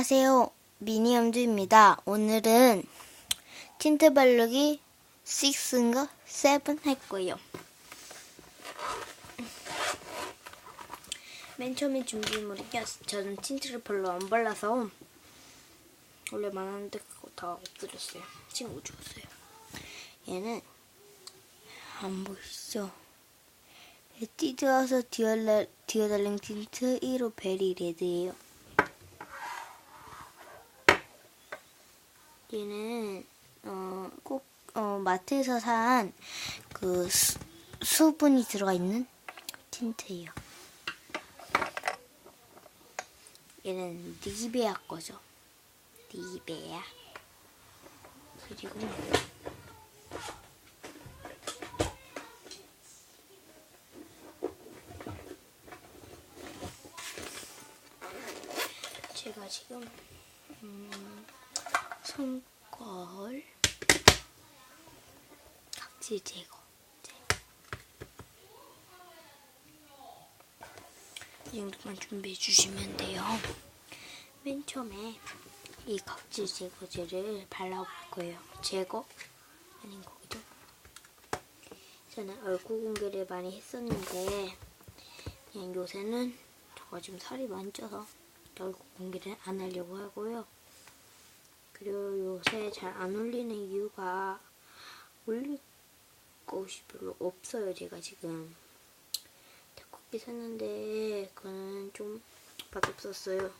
안녕하세요. 미니엄주입니다. 오늘은 틴트 바르기 6인가 7할 거예요. 맨 처음에 준비물이요. 저는 틴트를 별로 안 발라서 원래 많았는데 그거 다 없어졌어요. 친구 죽었어요. 얘는 안 보이시죠? 에뛰드 와서 디얼라, 디어달링 틴트 1호 베리 레드예요. 얘는 어, 꼭 어, 마트에서 산 그 수분이 들어가 있는 틴트예요. 얘는 니베아 거죠. 니베아. 그리고 제가 지금 음, 손걸 각질 제거 이 정도만 준비해 주시면 돼요. 맨 처음에 이 각질 제거제를 발라볼 거예요. 제거 아닌 거기도. 저는 얼굴 공개를 많이 했었는데 그냥 요새는 제가 지금 살이 많이 쪄서 얼굴 공개를 안 하려고 하고요. 그리고 요새 잘 안 올리는 이유가 올릴 것이 별로 없어요. 제가 지금 태국기 샀는데 그거는 좀 맛없었어요.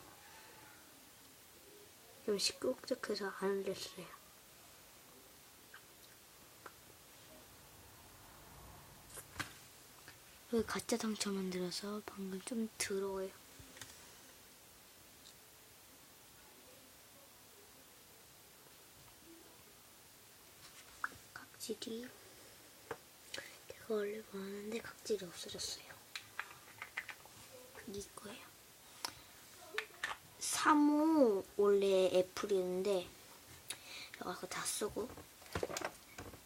좀 시끄럽적해서 안 올렸어요. 여기 가짜 상처 만들어서 방금 좀 더러워요. 각질이 제가 원래 많은데 각질이 없어졌어요. 이거예요. 3호 원래 애플이었는데 그거 다 쓰고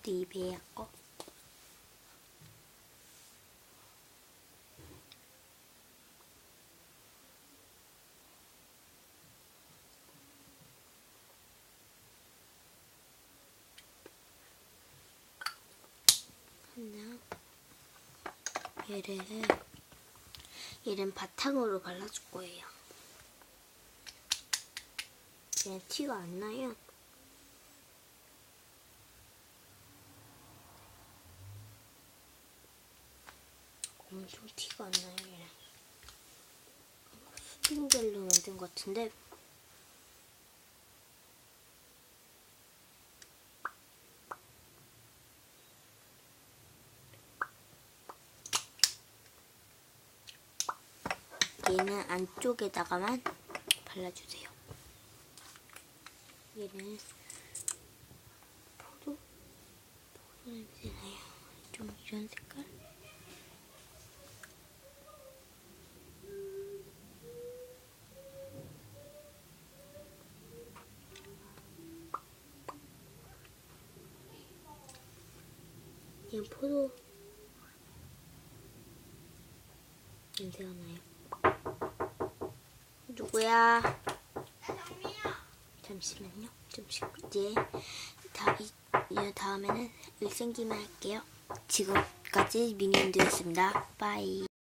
니베아 거 하나 얘를 얘는 바탕으로 발라줄 거예요. 얘는 티가 안 나요. 엄청 티가 안 나요. 얘는. 스킨젤로 만든 것 같은데 얘는 안쪽에다가만 발라주세요. 얘는 포도? 포도 냄새 나요. 좀 이런 색깔? 얘는 포도 냄새가 나요. 누구야? 잠시만요. 좀 이제 다, 이, 이 다음에는 일 생기만 할게요. 지금까지 미니언드였습니다. 빠이.